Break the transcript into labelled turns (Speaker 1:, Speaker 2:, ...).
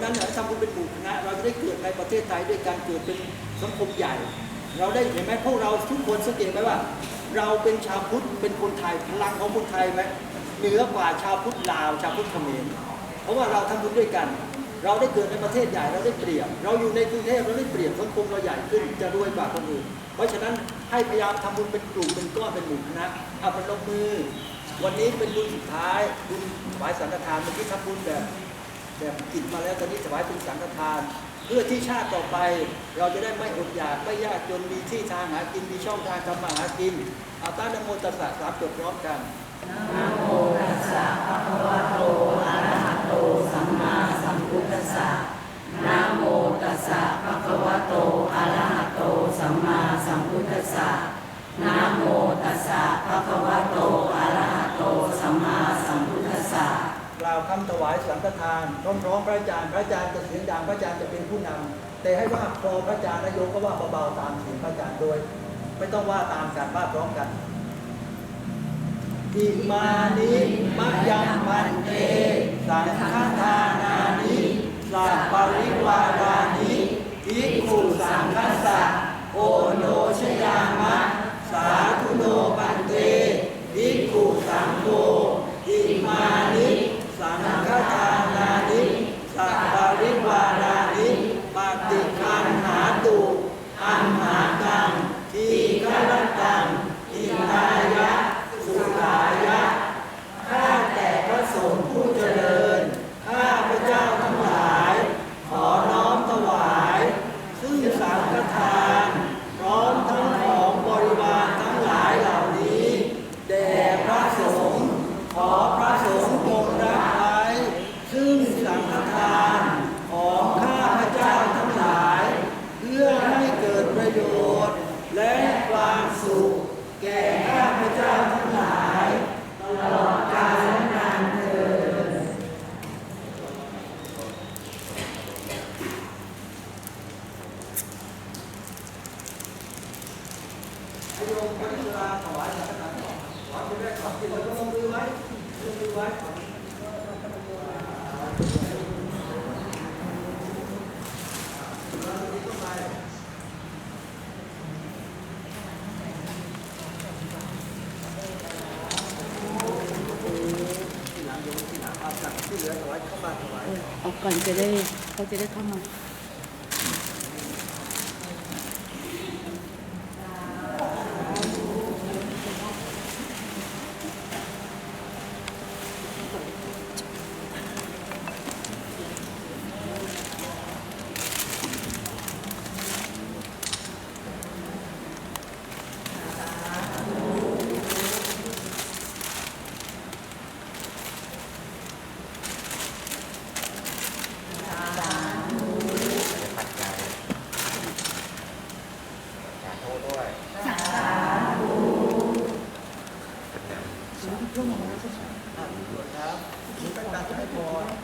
Speaker 1: ะนั้นเราทำบุญเป็นหมู่คณะเราจะได้เกิดในประเทศไทยด้วยการเกิดเป็นสังคมใหญ่ เราได้เห็นไหมพวกเราทุกคนสังเกตไหมว่า เราเป็นชาวพุทธเป็นคนไทยพลังของคนไทยไหมเหนือกว่าชาวพุทธลาวชาวพุทธเขมรเพราะว่าเราทำบุญด้วยกัน เราได้เกิดในประเทศใหญ่เราได้เปรียบ เราอยู่ในกรุงเทพเราได้เปรียบสังคมเราใหญ่ขึ้นจะรวยกว่าคนอื่นเพราะฉะนั้นให้พยายามทำบุญเป็นกลุ่มเป็นก้อนเป็นหมู่คณะเอาเป็นลงมือ วันนี้เป็นบุญสุดท้ายบุญถวายสังฆทานเมื่อกี้ทำบุญแบบ แบบกินมาแล้วตอนนี้ถวายเป็นสังฆทาน เพื่อที่ชาติต่อไป เราจะได้ไม่อดอยากไม่ยากจนมีที่ทางหากินมีช่องทางทำมาหากินเอาต้านนโมตัสสะสามจบพร้อมกัน
Speaker 2: นะโมตัสสะภะคะวะโตอะระหะโตสัมมาสัมพุทธัสสะนะโมตัสสะภะคะวะโตอะระหะโตสัมมาสัมพุทธัสสะนะโมตัสสะภะคะวะโตอะระหะโตสัมมาสัมพุทธัสสะ
Speaker 1: กล่าวคำถวายสังฆทานพร้อมๆพระอาจารย์พระอาจารย์จะเสียงดังพระอาจารย์จะเป็นผู้นำแต่ให้ว่าพอพระอาจารย์นายโยมก็ว่าเบาๆตามเสียงพระอาจารย์โดย ไม่ต้องว่าตามกันว่าพร้อมกันอิมานิมะยังมันเตสังฆทานานิสัพปริวารานิภิกขุสังฆสะโอโนชยามะสาธุโนปันเตภิกขุสังโฆอิมานิสังฆทานานิสัพปริวารานิปฏิคันหาตุอัมหากังทีฆรตังอินายะ สุขายะ ข้าแต่พระสงฆ์ผู้เจริญ ข้าพระเจ้าทั้งหลาย ขอน้อมถวาย ซึ่งสังฆทาน พร้อมทั้งของบริวารทั้งหลายเหล่านี้ แด่พระสงฆ์ขอพระสงฆ์จงรับไว้ซึ่งสังฆทานของข้าพระเจ้าทั้งหลาย เพื่อให้เกิด ประโยชน์ และความสุข แก่ข้าพระเจ้าทั้งหลาย ตลอดกาลและนานเถิดโยมพระอิสลามถวายสังฆทานขอคุณแม่ขอกินแล้วก็ลงมือไว้ลงมือไว้เราจะมีต้นไม้ ที่หลังโยมที่หลังเอาจากที่เหลือถ วายเข้ามาถวาย
Speaker 3: ออกก่อนจะได้เขาจะได้เข้ามา
Speaker 1: board.